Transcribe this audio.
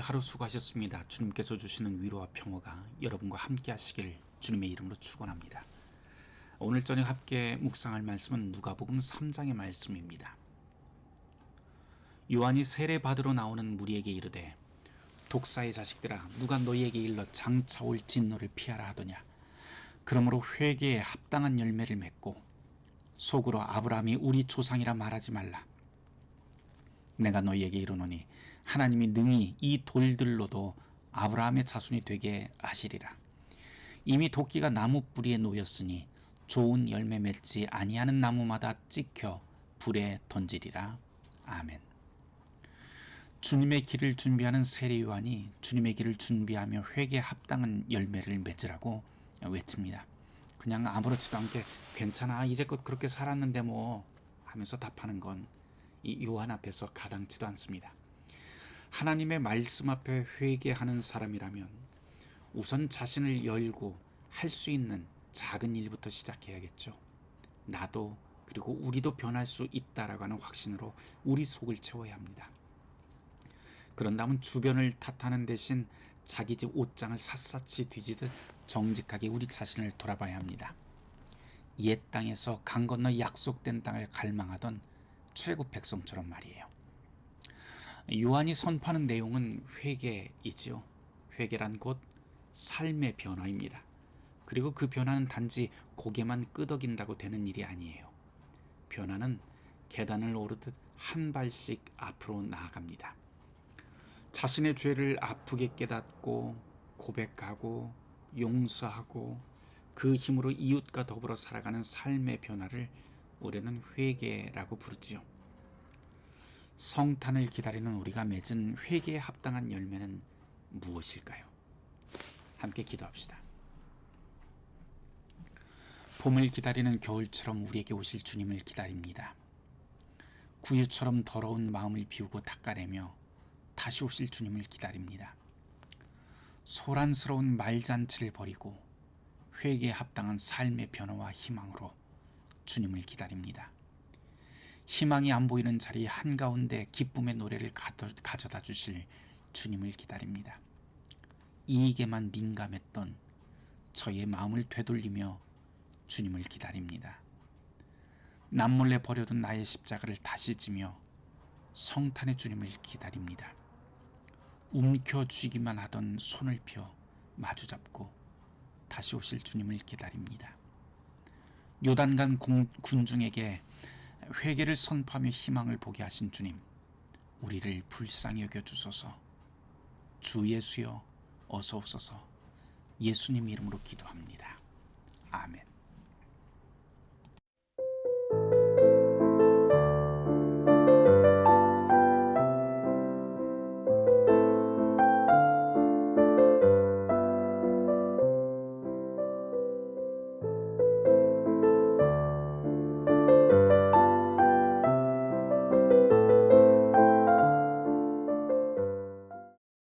오늘 하루 수고하셨습니다. 주님께서 주시는 위로와 평화가 여러분과 함께 하시길 주님의 이름으로 축원합니다. 오늘 저녁 함께 묵상할 말씀은 누가복음 3장의 말씀입니다. 요한이 세례 받으러 나오는 무리에게 이르되 독사의 자식들아 누가 너희에게 일러 장차 올 진노를 피하라 하더냐 그러므로 회개에 합당한 열매를 맺고 속으로 아브라함이 우리 조상이라 말하지 말라 내가 너희에게 이르노니 하나님이 능히 이 돌들로도 아브라함의 자손이 되게 하시리라. 이미 도끼가 나무 뿌리에 놓였으니 좋은 열매 맺지 아니하는 나무마다 찍혀 불에 던지리라. 아멘. 주님의 길을 준비하는 세례 요한이 주님의 길을 준비하며 회개 합당한 열매를 맺으라고 외칩니다. 그냥 아무렇지도 않게 괜찮아 이제껏 그렇게 살았는데 뭐 하면서 답하는 건 이 요한 앞에서 가당치도 않습니다. 하나님의 말씀 앞에 회개하는 사람이라면 우선 자신을 열고 할 수 있는 작은 일부터 시작해야겠죠. 나도 그리고 우리도 변할 수 있다라고 하는 확신으로 우리 속을 채워야 합니다. 그런다면 주변을 탓하는 대신 자기 집 옷장을 샅샅이 뒤지듯 정직하게 우리 자신을 돌아봐야 합니다. 옛 땅에서 강 건너 약속된 땅을 갈망하던 최고 백성처럼 말이에요. 요한이 선포하는 내용은 회개이지요. 회개란 곧 삶의 변화입니다. 그리고 그 변화는 단지 고개만 끄덕인다고 되는 일이 아니에요. 변화는 계단을 오르듯 한 발씩 앞으로 나아갑니다. 자신의 죄를 아프게 깨닫고 고백하고 용서하고 그 힘으로 이웃과 더불어 살아가는 삶의 변화를 우리는 회개라고 부르지요. 성탄을 기다리는 우리가 맺은 회개에 합당한 열매는 무엇일까요? 함께 기도합시다. 봄을 기다리는 겨울처럼 우리에게 오실 주님을 기다립니다. 구유처럼 더러운 마음을 비우고 닦아내며 다시 오실 주님을 기다립니다. 소란스러운 말잔치를 버리고 회개에 합당한 삶의 변화와 희망으로 주님을 기다립니다. 희망이 안 보이는 자리 한가운데 기쁨의 노래를 가져다 주실 주님을 기다립니다. 이익에만 민감했던 저의 마음을 되돌리며 주님을 기다립니다. 남몰래 버려둔 나의 십자가를 다시 지며 성탄의 주님을 기다립니다. 움켜쥐기만 하던 손을 펴 마주잡고 다시 오실 주님을 기다립니다. 요단강 군중에게 회개를 선포하며 희망을 보게 하신 주님, 우리를 불쌍히 여겨 주소서. 주 예수여 어서 오소서. 예수님 이름으로 기도합니다. 아멘.